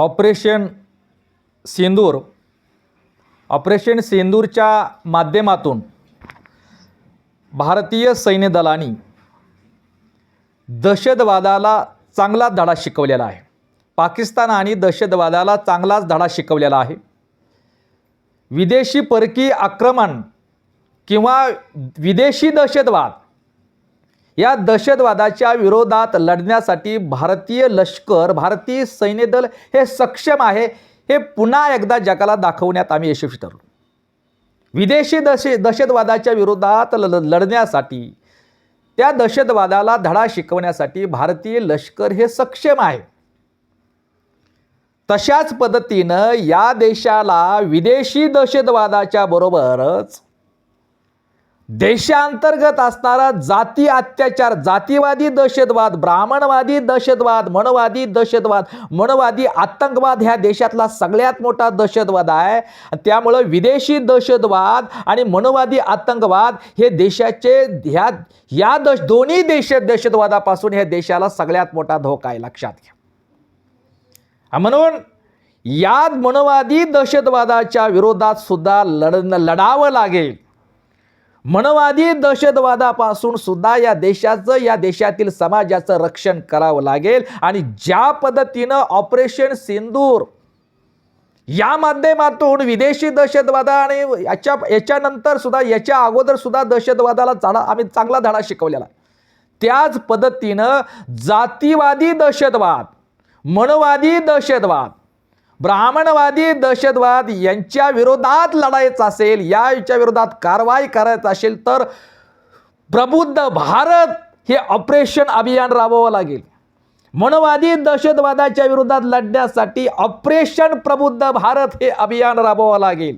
Operation सिंदूर operation सिंदूरच्या माध्यमातून भारतीय सैन्य दलानी दहशतवादाला चांगलाच धडा शिकवलेला आहे. पाकिस्तान आणि दहशतवादाला चांगलाच धडा शिकवलेला आहे. विदेशी परकीय आक्रमण किंवा विदेशी दहशतवाद या दहशतवादाच्या विरोधात लढण्यासाठी भारतीय लष्कर भारतीय सैन्यदल हे सक्षम आहे हे पुन्हा एकदा जगाला दाखवण्यात आम्ही यशस्वी ठरलो. विदेशी दहश दहशतवादाच्या विरोधात ल- लढण्यासाठी त्या दहशतवादाला धडा शिकवण्यासाठी भारतीय लष्कर हे सक्षम आहे. तशाच पद्धतीनं या देशाला विदेशी दहशतवादाच्या बरोबरच देशांतर्गत असणारा जाती अत्याचार जातीवादी दहशतवाद ब्राह्मणवादी दहशतवाद मनवादी दहशतवाद मनवादी आतंकवाद ह्या देशातला सगळ्यात मोठा दहशतवाद आहे. त्यामुळं विदेशी दहशतवाद आणि मनवादी आतंकवाद हे देशाचे ह्या या दश दोन्ही देश दहशतवादापासून ह्या देशाला सगळ्यात मोठा धोका आहे. लक्षात घ्या. म्हणून या मनवादी दहशतवादाच्या विरोधात सुद्धा लढ लढावं लागेल. मनवादी दहशतवादापासून सुद्धा या देशाचं या देशातील समाजाचं रक्षण करावं लागेल. आणि ज्या पद्धतीनं ऑपरेशन सिंदूर या माध्यमातून विदेशी दहशतवाद आणि याच्या याच्यानंतर सुद्धा याच्या अगोदर सुद्धा दहशतवादाला चाडा आम्ही चांगला धडा शिकवलेला. त्याच पद्धतीनं जातीवादी दहशतवाद मनवादी दहशतवाद ब्राह्मणवादी दहशतवाद यांच्या विरोधात लढायचं असेल याच्या विरोधात कारवाई करायचं असेल तर प्रबुद्ध भारत हे ऑपरेशन अभियान राबवावं लागेल. मनवादी दहशतवादाच्या विरोधात लढण्यासाठी ऑपरेशन प्रबुद्ध भारत हे अभियान राबवावं लागेल.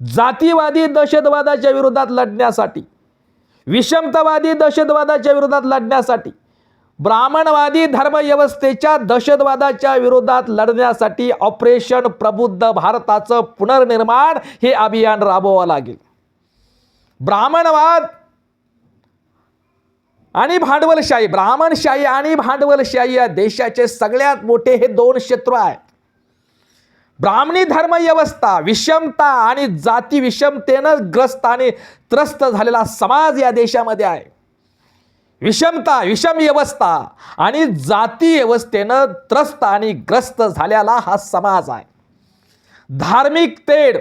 जातीवादी दहशतवादाच्या विरोधात लढण्यासाठी विषमतावादी दहशतवादाच्या विरोधात लढण्यासाठी ब्राह्मणवादी धर्मव्यवस्थेच्या दहशतवादाच्या विरोधात लढण्यासाठी ऑपरेशन प्रबुद्ध भारताचं पुनर्निर्माण हे अभियान राबवावं लागेल. ब्राह्मणवाद आणि भांडवलशाही ब्राह्मणशाही आणि भांडवलशाही या देशाचे सगळ्यात मोठे हे दोन शत्रू आहेत. ब्राह्मणी धर्मव्यवस्था विषमता आणि जाती विषमतेनं ग्रस्त आणि त्रस्त झालेला समाज या देशामध्ये आहे. विषमता विषम व्यवस्था आणि जाती व्यवस्थेनं त्रस्त आणि ग्रस्त झालेला हा समाज आहे. धार्मिक तेढ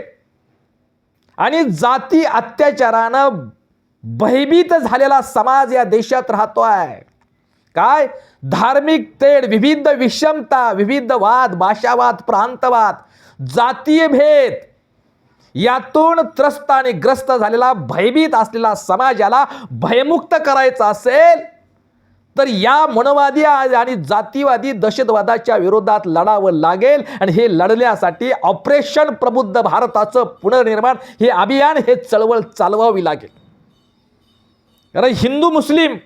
आणि जाती अत्याचारानं भयभीत झालेला समाज या देशात राहतो आहे. काय? धार्मिक तेढ विविध विषमता विविध वाद भाषावाद प्रांतवाद जातीय भेद यातून त्रस्त आणि ग्रस्त झालेला भयभीत असलेला समाजाला भयमुक्त करायचा असेल तर या मनवादी आणि जातीवादी दहशतवादाच्या विरोधात लढावं लागेल आणि हे लढण्यासाठी ऑपरेशन प्रबुद्ध भारताचं पुनर्निर्माण हे अभियान हे चळवळ चालवावी लागेल. कारण हिंदू मुस्लिम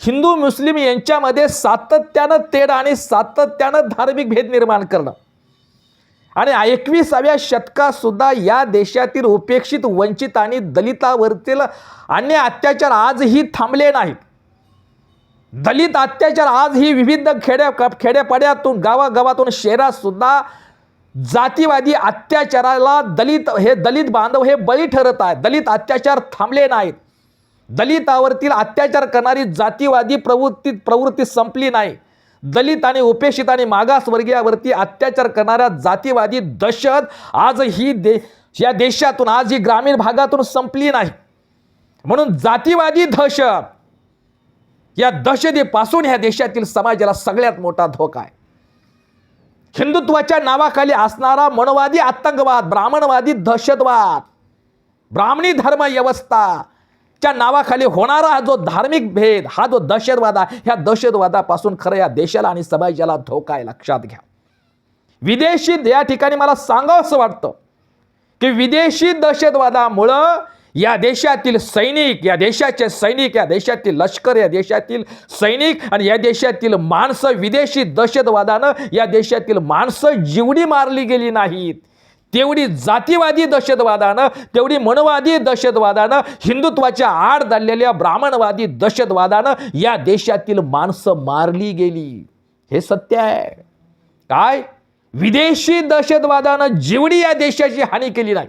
हिंदू मुस्लिम यांच्यामध्ये सातत्यानं तेढ आणि सातत्यानं धार्मिक भेद निर्माण करणं आणि एकविसाव्या शतकात सुद्धा या देशातील उपेक्षित वंचित आणि दलितावरतील अन्य अत्याचार आजही थांबले नाहीत. दलित अत्याचार आजही विविध खेड्या खेड्यापाड्यातून गावागावातून शहरात सुद्धा जातीवादी अत्याचाराला दलित हे दलित बांधव हे बळी ठरत आहेत. दलित अत्याचार थांबले नाहीत. दलितावरतील अत्याचार करणारी जातीवादी प्रवृत्ती प्रवृत्ती संपली नाही. दलित आणि उपेक्षित आणि मागासवर्गीयावरती अत्याचार करणाऱ्या जातीवादी दहशत आजही दे या देशातून आज ही ग्रामीण भागातून संपली नाही. म्हणून जातीवादी दहशत या दहशतीपासून ह्या देशातील समाजाला सगळ्यात मोठा धोका आहे. हिंदुत्वाच्या नावाखाली असणारा मनवादी आतंकवाद ब्राह्मणवादी दहशतवाद ब्राह्मणी धर्म व्यवस्था च्या नावाखाली होणारा हा जो धार्मिक भेद हा जो दहशतवाद आहे ह्या दहशतवादापासून खरं या देशाला आणि समाजाला धोका आहे. लक्षात घ्या. विदेशी या ठिकाणी मला सांगावं असं वाटतं की विदेशी दहशतवादामुळं या देशातील सैनिक या देशाचे सैनिक या देशातील लष्कर या देशातील सैनिक आणि या देशातील माणसं विदेशी दहशतवादानं या देशातील माणसं जीवडी मारली गेली नाहीत. तेवढी जातीवादी दहशतवादानं तेवढी मनवादी दहशतवादानं हिंदुत्वाच्या आड झालेल्या ब्राह्मणवादी दहशतवादानं या देशातील माणसं मारली गेली. हे सत्य आहे. काय? विदेशी दहशतवादानं जेवढी या देशाची हानी केली नाही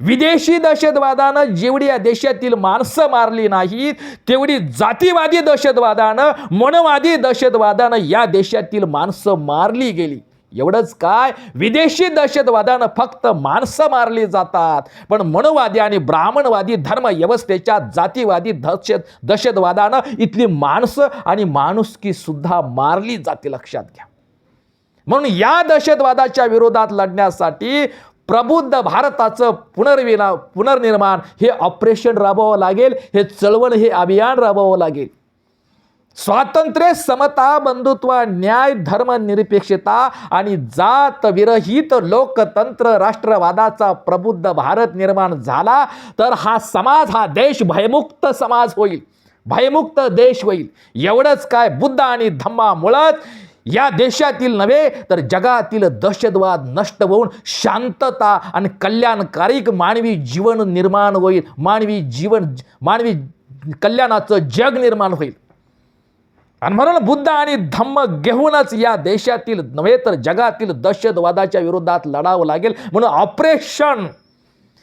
विदेशी दहशतवादानं जेवढी या देशातील माणसं मारली नाहीत तेवढी जातीवादी दहशतवादानं मनवादी दहशतवादानं या देशातील माणसं मारली गेली. एवढंच काय? विदेशी दहशतवादानं फक्त माणसं मारली जातात. पण मनवादी आणि ब्राह्मणवादी धर्मव्यवस्थेच्या जातीवादी दहशत दहशतवादानं इथली माणसं आणि माणुसकी सुद्धा मारली जाते. लक्षात घ्या. म्हणून या दहशतवादाच्या विरोधात लढण्यासाठी प्रबुद्ध भारताचं पुनर्विना पुनर्निर्माण हे ऑपरेशन राबवावं लागेल. हे चळवळ हे अभियान राबवावं लागेल. स्वातंत्र्य समता बंधुत्व न्याय धर्म निरपेक्षता आणि जात विरहित लोकतंत्र राष्ट्रवादाचा प्रबुद्ध भारत निर्माण झाला तर हा समाज हा देश भयमुक्त समाज होईल. भयमुक्त देश होईल. एवढंच काय बुद्ध आणि धम्मामुळंच या देशातील नव्हे तर जगातील दहशतवाद नष्ट होऊन शांतता आणि कल्याणकारिक मानवी जीवन निर्माण होईल. मानवी जीवन मानवी कल्याणाचं जग निर्माण होईल. आणि म्हणून बुद्ध आणि धम्म घेऊनच या देशातील नव्हे तर जगातील दहशतवादाच्या विरोधात लढावं लागेल. म्हणून ऑपरेशन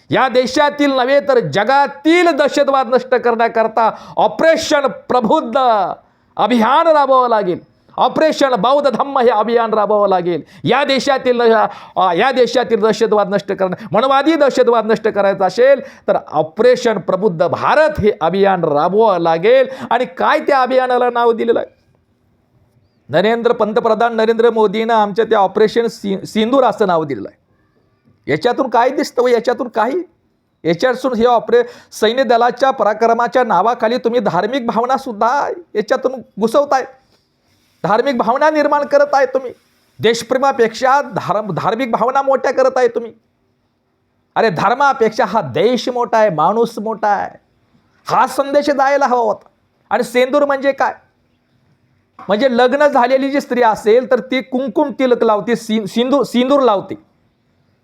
या देशातील नव्हे तर जगातील दहशतवाद नष्ट करण्याकरता ऑपरेशन प्रबुद्ध अभियान राबवावं लागेल. ऑपरेशन बौद्ध धम्म हे अभियान राबवावं लागेल. या देशातील या देशातील दहशतवाद नष्ट करणं मनवादी दहशतवाद नष्ट करायचा असेल तर ऑपरेशन प्रबुद्ध भारत हे अभियान राबवावं लागेल. आणि काय त्या अभियानाला नाव दिलेलं आहे? नरेंद्र पंतप्रधान नरेंद्र मोदीनं आमच्या त्या ऑपरेशन सि सिंदूर असं नाव दिलेलं आहे. याच्यातून काय दिसतं व याच्यातून काही? याच्यातून हे ऑपरे सैन्य दलाच्या पराक्रमाच्या नावाखाली तुम्ही धार्मिक भावनासुद्धा याच्यातून घुसवताय. धार्मिक भावना निर्माण करत आहे तुम्ही. देशप्रेमापेक्षा धार्म धार्मिक भावना मोठ्या करत आहे तुम्ही. अरे धर्मापेक्षा हा देश मोठा आहे माणूस मोठा आहे. हा संदेश जायला हवा होता. आणि सेंदूर म्हणजे काय? म्हणजे लग्न झालेली जी स्त्री असेल तर ती कुंकुम तिलक लावते सिं सिंदूर सिंदूर लावते.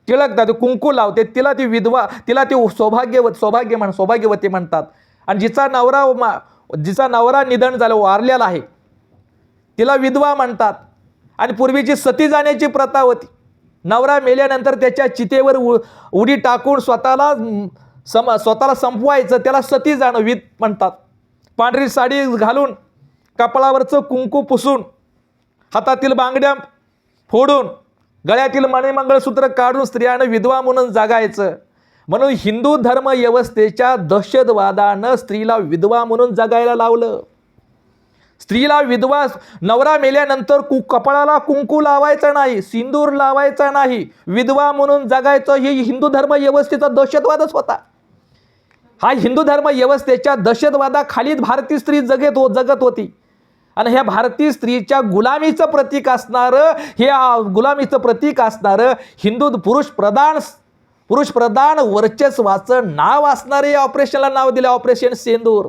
तिलक दादू कुंकू लावते तिला ती विधवा तिला ती सौभाग्यवत सौभाग्य म्हण सौभाग्यवती म्हणतात. आणि जिचा नवरा मा जिचा नवरा निधन झालं वारलेला आहे तिला विधवा म्हणतात. आणि पूर्वीची सती जाण्याची प्रथा होती. नवरा मेल्यानंतर त्याच्या चितेवर उ उडी टाकून स्वतःला सम स्वतःला संपवायचं त्याला सती जाणं विध म्हणतात. पांढरी साडी घालून कपाळावरचं कुंकू पुसून हातातील बांगड्या फोडून गळ्यातील मणिमंगळसूत्र काढून स्त्रियानं विधवा म्हणून जगायचं. म्हणून हिंदू धर्म व्यवस्थेच्या दहशतवादानं स्त्रीला विधवा म्हणून जगायला लावलं. स्त्रीला विधवा नवरा मेल्यानंतर कु कपाळाला कुंकू लावायचा नाही सिंदूर लावायचा नाही. विधवा म्हणून जगायचं ही हिंदू धर्म व्यवस्थेचा दहशतवादच होता. हा हिंदू धर्म व्यवस्थेच्या दहशतवादाखालीच भारतीय स्त्री जगत हो जगत होती. आणि ह्या भारतीय स्त्रीच्या गुलामीचं प्रतीक असणारं हे गुलामीचं प्रतीक असणारं हिंदू पुरुष प्रधान पुरुष प्रधान वर्चस्वाचं नाव असणारे ऑपरेशनला नाव दिलं ऑपरेशन सेंदूर.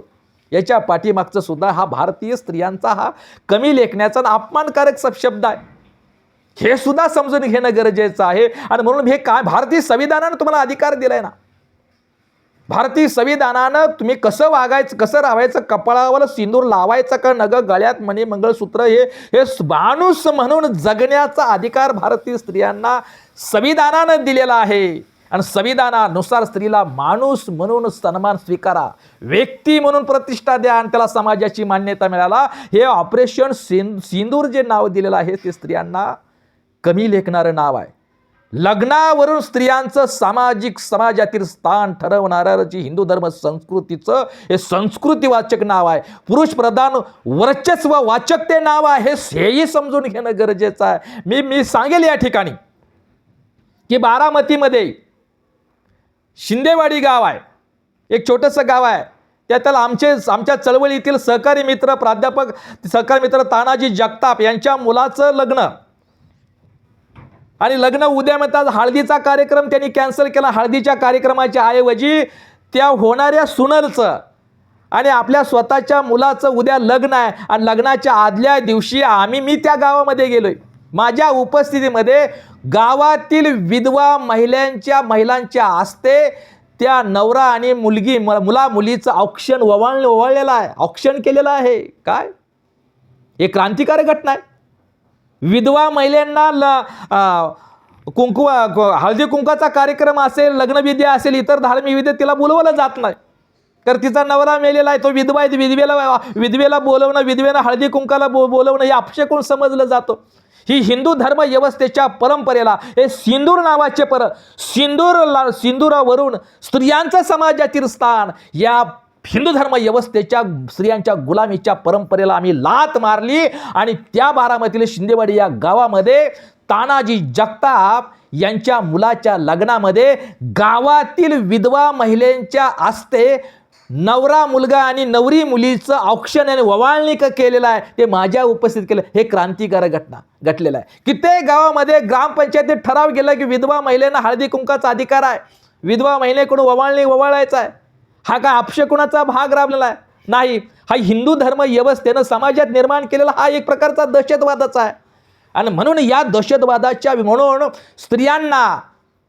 याच्या पाठीमागचं सुद्धा हा भारतीय स्त्रियांचा हा कमी लेखण्याचा अपमानकारक शब्द आहे. हे सुद्धा समजून घेणं गरजेचं आहे. आणि म्हणून हे काय भारतीय संविधानानं तुम्हाला अधिकार दिलाय ना? भारतीय संविधानानं तुम्ही कसं वागायचं कसं राहायचं कपाळावर सिंदूर लावायचं का नग गळ्यात मणी मंगळसूत्र हे हे माणूस म्हणून जगण्याचा अधिकार भारतीय स्त्रियांना संविधानानं दिलेला आहे. आणि संविधानानुसार स्त्रीला माणूस म्हणून सन्मान स्वीकारा व्यक्ती म्हणून प्रतिष्ठा द्या आणि त्याला समाजाची मान्यता मिळाला. हे ऑपरेशन सिं सिंदूर जे नाव दिलेलं आहे ते स्त्रियांना कमी लेखणारं नाव आहे. लग्नावरून स्त्रियांचं सामाजिक समाजातील स्थान ठरवणारं जी हिंदू धर्म संस्कृतीचं हे संस्कृतीवाचक नाव आहे. पुरुष प्रधान वर्चस्व वाचक ते नाव आहे हेही समजून घेणं गरजेचं आहे. मी मी सांगेल या ठिकाणी की बारामतीमध्ये शिंदेवाडी गाव आहे. एक छोटंसं गाव आहे. त्यातील आमचे आमच्या चळवळीतील सहकारी मित्र प्राध्यापक सहकारी मित्र तानाजी जगताप यांच्या मुलाचं लग्न. आणि लग्न उद्या म्हणतात हळदीचा कार्यक्रम त्यांनी कॅन्सल केला हळदीच्या कार्यक्रमाच्या ऐवजी त्या होणाऱ्या सुनलचं. आणि आपल्या स्वतःच्या मुलाचं उद्या लग्न आहे. आणि लग्नाच्या आदल्या दिवशी आम्ही मी त्या गावामध्ये गेलोय. माझ्या उपस्थितीमध्ये गावातील विधवा महिलांच्या महिलांच्या हस्ते त्या नवरा आणि मुलगी मुला मुलीचं औक्षण ओवाळ ओवाळलेलं आहे. औक्षण केलेलं आहे. काय? हे क्रांतिकारक घटना आहे. विधवा महिलांना ल कुंकू हळदी कुंकाचा कार्यक्रम असेल लग्नविधी असेल इतर धार्मिक विधी तिला बोलवलं जात नाही. तर तिचा नवरा मेलेला आहे तो विधवा आहे विधवेला विधवेला बोलवणं विधवेला हळदी कुंकाला बो बोलवणं हे अपशकून समजलं जातं. ही हिंदू धर्म व्यवस्थेच्या परंपरेला हे सिंदूर नावाचे पर सिंदूर ला सिंदुरावरून स्त्रियांचं समाजातील स्थान या हिंदू धर्म व्यवस्थेच्या स्त्रियांच्या गुलामीच्या परंपरेला आम्ही लात मारली आणि त्या बारामतील शिंदेवाडी या गावामध्ये तानाजी जगताप यांच्या मुलाच्या लग्नामध्ये गावातील विधवा महिलेंच्या आस्ते नवरा मुलगा आणि नवरी मुलीचं औक्षण आणि ववाळणी केलेलं आहे. ते माझ्या उपस्थित केलं. हे क्रांतिकारक घटना घटलेलं आहे. कित्येक गावामध्ये ग्रामपंचायतीत ठराव केला की विधवा महिलेनं हळदी कुंकाचा अधिकार आहे. विधवा महिलेकडून ववाळणी ववाळायचा आहे. हा काय अपशकुणाचा भाग राबलेला आहे? नाही. हा हिंदू धर्म व्यवस्थेनं समाजात निर्माण केलेला हा एक प्रकारचा दहशतवादाचा आहे. आणि म्हणून या दहशतवादाच्या म्हणून स्त्रियांना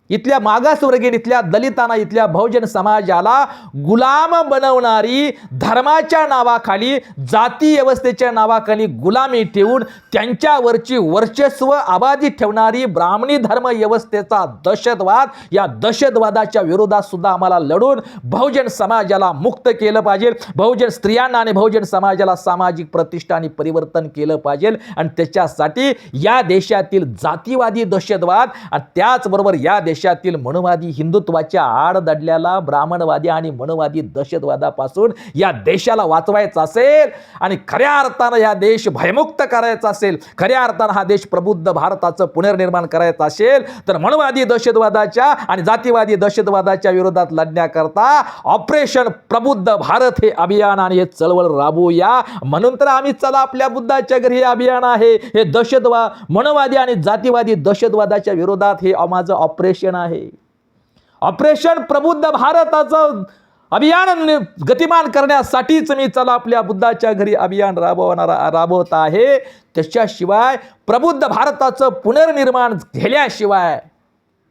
इथल्या मागासवर्गीय इथल्या दलितांना इथल्या बहुजन समाजाला गुलाम बनवणारी धर्माच्या नावाखाली जाती व्यवस्थेच्या नावाखाली गुलामी ठेवून त्यांच्यावरची वर्चस्व आबादी ठेवणारी ब्राह्मणी धर्म व्यवस्थेचा दहशतवाद या दहशतवादाच्या विरोधात सुद्धा आम्हाला लढून बहुजन समाजाला मुक्त केलं पाहिजे. बहुजन स्त्रियांना आणि बहुजन समाजाला सामाजिक प्रतिष्ठा आणि परिवर्तन केलं पाहिजे. आणि त्याच्यासाठी या देशातील जातीवादी दहशतवाद आणि त्याचबरोबर या देशातील मनुवादी हिंदुत्वाच्या आड दडल्याला ब्राह्मणवादी आणि मनुवादी दहशतवादापासून या देशाला वाचवायचं असेल आणि खऱ्या अर्थानं या देश भयमुक्त करायचा असेल खऱ्या अर्थानं हा देश प्रबुद्ध भारताचं पुनर्निर्माण करायचं असेल तर मनुवादी दहशतवादाच्या आणि जातीवादी दहशतवादाच्या विरोधात लढण्याकरता ऑपरेशन प्रबुद्ध भारत हे अभियान आणि हे चळवळ राबवूया. म्हणून तर आम्ही चला आपल्या बुद्धाच्या घरी हे अभियान आहे. हे दहशतवाद मनवादी आणि जातीवादी दहशतवादाच्या विरोधात हे माझं ऑपरेशन आहे. ऑपरेशन प्रबुद्ध भारताचं अभियान गतिमान करण्यासाठीच मी चला आपल्या बुद्धाच्या घरी अभियान राबवणारा राबवत आहे. त्याच्याशिवाय प्रबुद्ध भारताचं पुनर्निर्माण केल्याशिवाय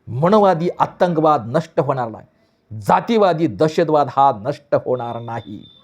मनवादी आतंकवाद नष्ट होणार नाही. जातीवादी दहशतवाद हा नष्ट होणार नाही.